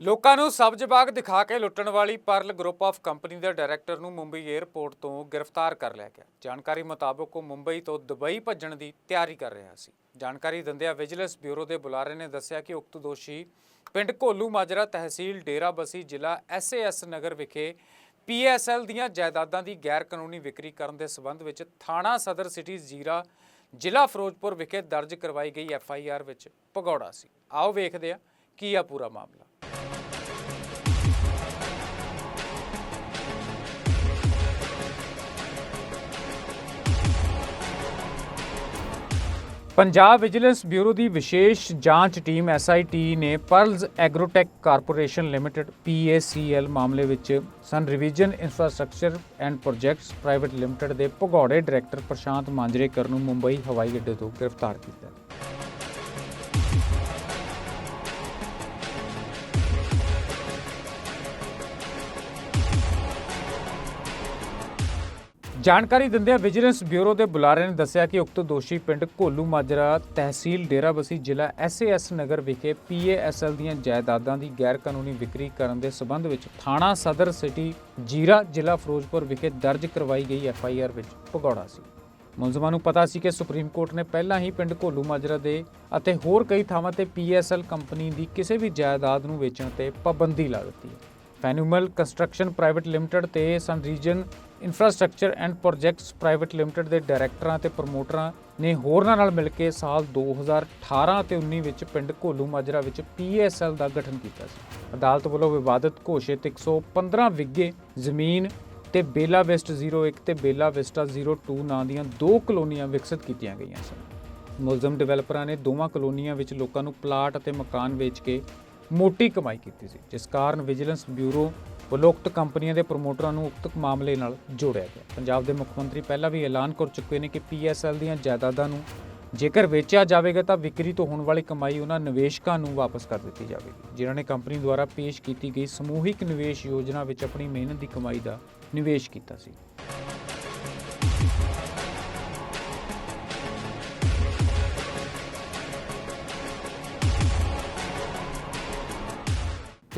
ਲੋਕਾਂ ਨੂੰ ਸਬਜ਼ ਬਾਗ ਦਿਖਾ ਕੇ ਲੁੱਟਣ ਵਾਲੀ ਪਰਲ ਗਰੁੱਪ ਆਫ ਕੰਪਨੀ ਦੇ ਡਾਇਰੈਕਟਰ ਨੂੰ ਮੁੰਬਈ 에ਅਰਪੋਰਟ ਤੋਂ ਗ੍ਰਿਫਤਾਰ ਕਰ ਲਿਆ ਗਿਆ। ਜਾਣਕਾਰੀ ਮੁਤਾਬਕ ਉਹ ਮੁੰਬਈ ਤੋਂ ਦੁਬਈ ਭੱਜਣ ਦੀ ਤਿਆਰੀ ਕਰ ਰਿਹਾ ਸੀ। ਜਾਣਕਾਰੀ ਦਿੰਦਿਆਂ ਵਿਜੀਲੈਂਸ ਬਿਊਰੋ ਦੇ ਬੁਲਾਰੇ ਨੇ ਦੱਸਿਆ ਕਿ ਉਕਤ ਦੋਸ਼ੀ ਪਿੰਡ ਕੋਲੂ ਮਾਜਰਾ ਤਹਿਸੀਲ ਡੇਰਾਬੱਸੀ ਜ਼ਿਲ੍ਹਾ ਐਸਏਐਸ ਨਗਰ ਵਿਖੇ ਪੀਐਸਐਲ ਦੀਆਂ ਜਾਇਦਾਦਾਂ ਦੀ ਗੈਰ ਕਾਨੂੰਨੀ ਵਿਕਰੀ ਕਰਨ ਦੇ ਸਬੰਧ ਵਿੱਚ ਥਾਣਾ ਸਦਰ ਸਿਟੀ ਜ਼ੀਰਾ ਜ਼ਿਲ੍ਹਾ ਫਿਰੋਜ਼ਪੁਰ ਵਿਖੇ ਦਰਜ ਕਰਵਾਈ ਗਈ ਐਫਆਈਆਰ ਵਿੱਚ ਭਗੌੜਾ ਸੀ। ਆਓ ਵੇਖਦੇ ਹਾਂ ਕੀ ਆ ਪੂਰਾ ਮਾਮਲਾ। ਪੰਜਾਬ ਵਿਜੀਲੈਂਸ ਬਿਊਰੋ ਦੀ ਵਿਸ਼ੇਸ਼ ਜਾਂਚ ਟੀਮ ਐਸਆਈਟੀ ਨੇ Pearls Agrotech Corporation limited PACL ਮਾਮਲੇ ਵਿੱਚ sun revision infrastructure and projects private limited ਦੇ ਭਗੌੜੇ ਡਾਇਰੈਕਟਰ ਪ੍ਰਸ਼ਾਂਤ ਮਾਂਜਰੇਕਰ ਨੂੰ ਮੁੰਬਈ ਹਵਾਈ ਅੱਡੇ ਤੋਂ ਗ੍ਰਿਫਤਾਰ ਕੀਤਾ। ਜਾਣਕਾਰੀ ਦਿੰਦਿਆਂ ਵਿਜੀਲੈਂਸ ਬਿਊਰੋ ਦੇ ਬੁਲਾਰੇ ਨੇ ਦੱਸਿਆ ਕਿ ਉਕਤ ਦੋਸ਼ੀ ਪਿੰਡ ਘੋਲੂ ਮਾਜਰਾ ਤਹਿਸੀਲ ਡੇਰਾਬੱਸੀ ਜ਼ਿਲ੍ਹਾ ਐਸਏਐਸ ਨਗਰ ਵਿਖੇ ਪੀਏਐਸਐਲ ਦੀਆਂ ਜਾਇਦਾਦਾਂ ਦੀ ਗੈਰ ਕਾਨੂੰਨੀ ਵਿਕਰੀ ਕਰਨ ਦੇ ਸਬੰਧ ਵਿੱਚ ਥਾਣਾ ਸਦਰ ਸਿਟੀ ਜੀਰਾ ਜ਼ਿਲ੍ਹਾ ਫਿਰੋਜ਼ਪੁਰ ਵਿਖੇ ਦਰਜ ਕਰਵਾਈ ਗਈ ਐਫਆਈਆਰ ਵਿੱਚ ਭਗੌੜਾ ਸੀ। ਮੁਲਜ਼ਮਾਂ ਨੂੰ ਪਤਾ ਸੀ ਕਿ ਸੁਪਰੀਮ ਕੋਰਟ ਨੇ ਪਹਿਲਾਂ ਹੀ ਪਿੰਡ ਘੋਲੂ ਮਾਜਰਾ ਦੇ ਅਤੇ ਹੋਰ ਕਈ ਥਾਵਾਂ ਤੇ ਪੀਐਸਐਲ ਕੰਪਨੀ ਦੀ ਕਿਸੇ ਵੀ ਜਾਇਦਾਦ ਨੂੰ ਵੇਚਣ ਤੇ ਪਾਬੰਦੀ ਲਾ ਦਿੱਤੀ ਹੈ। ਫੈਨੂਮਲ ਕੰਸਟਰਕਸ਼ਨ ਪ੍ਰਾਈਵੇਟ ਲਿਮਟਿਡ ਤੇ sun region infrastructure and projects private limited ਦੇ ਡਾਇਰੈਕਟਰਾਂ ਤੇ ਪ੍ਰਮੋਟਰਾਂ ਨੇ ਹੋਰਨਾਂ ਨਾਲ ਮਿਲ ਕੇ ਸਾਲ 2018 ਅਤੇ 19 ਵਿੱਚ ਪਿੰਡ ਘੋਲੂ ਮਾਜਰਾ ਵਿੱਚ ਪੀਐਸਐਲ ਦਾ ਗਠਨ ਕੀਤਾ ਸੀ। ਅਦਾਲਤ ਵੱਲੋਂ ਵਿਵਾਦਤ ਘੋਸ਼ਿਤ 115 ਵਿੱਗੇ ਜ਼ਮੀਨ ਤੇ ਬੇਲਾ ਵੈਸਟ 01 ਤੇ ਬੇਲਾ ਵਿਸਟਾ 02 ਨਾਂ ਦੀਆਂ ਦੋ ਕਲੋਨੀਆਂ ਵਿਕਸਿਤ ਕੀਤੀਆਂ ਗਈਆਂ ਸਨ। ਮੁਲਜ਼ਮ ਡਿਵੈਲਪਰਾਂ ਨੇ ਦੋਵਾਂ ਕਲੋਨੀਆਂ ਵਿੱਚ ਲੋਕਾਂ ਨੂੰ ਪਲਾਟ ਅਤੇ ਮਕਾਨ ਵੇਚ ਕੇ ਮੋਟੀ ਕਮਾਈ ਕੀਤੀ ਸੀ, ਜਿਸ ਕਾਰਨ ਵਿਜੀਲੈਂਸ ਬਿਊਰੋ ਵੱਲੋਂ ਉਕਤ ਕੰਪਨੀਆਂ ਦੇ ਪ੍ਰਮੋਟਰਾਂ ਨੂੰ ਉਕਤ ਮਾਮਲੇ ਨਾਲ ਜੋੜਿਆ ਗਿਆ। ਪੰਜਾਬ ਦੇ ਮੁੱਖ ਮੰਤਰੀ ਪਹਿਲਾਂ ਵੀ ਐਲਾਨ ਕਰ ਚੁੱਕੇ ਨੇ ਕਿ ਪੀਐਸਐਲ ਦੀਆਂ ਜਾਇਦਾਦਾਂ ਨੂੰ ਜੇਕਰ ਵੇਚਿਆ ਜਾਵੇਗਾ ਤਾਂ ਵਿਕਰੀ ਤੋਂ ਹੋਣ ਵਾਲੀ ਕਮਾਈ ਉਹਨਾਂ ਨਿਵੇਸ਼ਕਾਂ ਨੂੰ ਵਾਪਸ ਕਰ ਦਿੱਤੀ ਜਾਵੇਗੀ, ਜਿਨ੍ਹਾਂ ਨੇ ਕੰਪਨੀ ਦੁਆਰਾ ਪੇਸ਼ ਕੀਤੀ ਗਈ ਸਮੂਹਿਕ ਨਿਵੇਸ਼ ਯੋਜਨਾ ਵਿੱਚ ਆਪਣੀ ਮਿਹਨਤ ਦੀ ਕਮਾਈ ਦਾ ਨਿਵੇਸ਼ ਕੀਤਾ ਸੀ।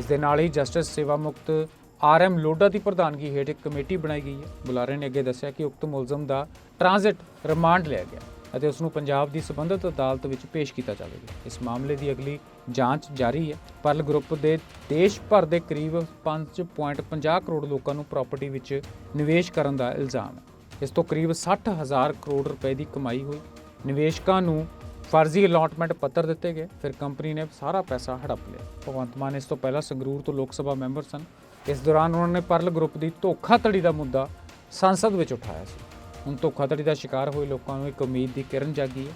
ਦੇ ਨਾਲ ਹੀ ਜਸਟਿਸ ਸੇਵਾ ਮੁਕਤ ਆਰ ਐਮ ਲੋਡਾ ਦੀ ਪ੍ਰਧਾਨਗੀ ਹੇਠ ਇੱਕ ਕਮੇਟੀ ਬਣਾਈ ਗਈ ਹੈ। ਬੁਲਾਰੇ ਨੇ ਅੱਗੇ ਦੱਸਿਆ ਕਿ ਉਕਤ ਮੁਲਜ਼ਮ ਦਾ ਟ੍ਰਾਂਜ਼ਿਟ ਰਿਮਾਂਡ ਲਿਆ ਗਿਆ ਅਤੇ ਉਸ ਨੂੰ ਪੰਜਾਬ ਦੀ ਸਬੰਧਤ ਅਦਾਲਤ ਵਿੱਚ ਪੇਸ਼ ਕੀਤਾ ਜਾਵੇਗਾ। ਇਸ ਮਾਮਲੇ ਦੀ ਅਗਲੀ ਜਾਂਚ ਜਾਰੀ ਹੈ। ਪਰਲ ਗਰੁੱਪ ਦੇ ਦੇਸ਼ ਭਰ ਦੇ ਕਰੀਬ 5.50 ਕਰੋੜ ਲੋਕਾਂ ਨੂੰ ਪ੍ਰਾਪਰਟੀ ਵਿੱਚ ਨਿਵੇਸ਼ ਕਰਨ ਦਾ ਇਲਜ਼ਾਮ ਹੈ। ਇਸ ਤੋਂ ਕਰੀਬ 60000 ਕਰੋੜ ਰੁਪਏ ਦੀ ਕਮਾਈ ਹੋਈ। ਨਿਵੇਸ਼ਕਾਂ ਨੂੰ ਫਰਜ਼ੀ ਅਲਾਟਮੈਂਟ ਪੱਤਰ ਦਿੱਤੇ ਗਏ, ਫਿਰ ਕੰਪਨੀ ਨੇ ਸਾਰਾ ਪੈਸਾ ਹੜਪ ਲਿਆ। ਭਗਵੰਤ ਮਾਨ ਇਸ ਤੋਂ ਪਹਿਲਾਂ ਸੰਗਰੂਰ ਤੋਂ ਲੋਕ ਸਭਾ ਮੈਂਬਰ ਸਨ। ਇਸ ਦੌਰਾਨ ਉਹਨਾਂ ਨੇ ਪਰਲ ਗਰੁੱਪ ਦੀ ਧੋਖਾਧੜੀ ਦਾ ਮੁੱਦਾ ਸੰਸਦ ਵਿੱਚ ਉਠਾਇਆ ਸੀ। ਹੁਣ ਧੋਖਾਧੜੀ ਦਾ ਸ਼ਿਕਾਰ ਹੋਏ ਲੋਕਾਂ ਨੂੰ ਇੱਕ ਉਮੀਦ ਦੀ ਕਿਰਨ ਜਾਗੀ ਹੈ।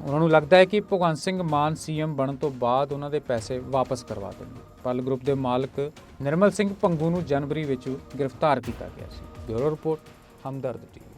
ਉਹਨਾਂ ਨੂੰ ਲੱਗਦਾ ਹੈ ਕਿ ਭਗਵੰਤ ਸਿੰਘ ਮਾਨ ਸੀਐਮ ਬਣਨ ਤੋਂ ਬਾਅਦ ਉਹਨਾਂ ਦੇ ਪੈਸੇ ਵਾਪਸ ਕਰਵਾ ਦੇਣਗੇ। ਪਰਲ ਗਰੁੱਪ ਦੇ ਮਾਲਕ ਨਿਰਮਲ ਸਿੰਘ ਪੰਗੂ ਨੂੰ ਜਨਵਰੀ ਵਿੱਚ ਗ੍ਰਿਫਤਾਰ ਕੀਤਾ ਗਿਆ ਸੀ। Bureau report, Hamdard TV.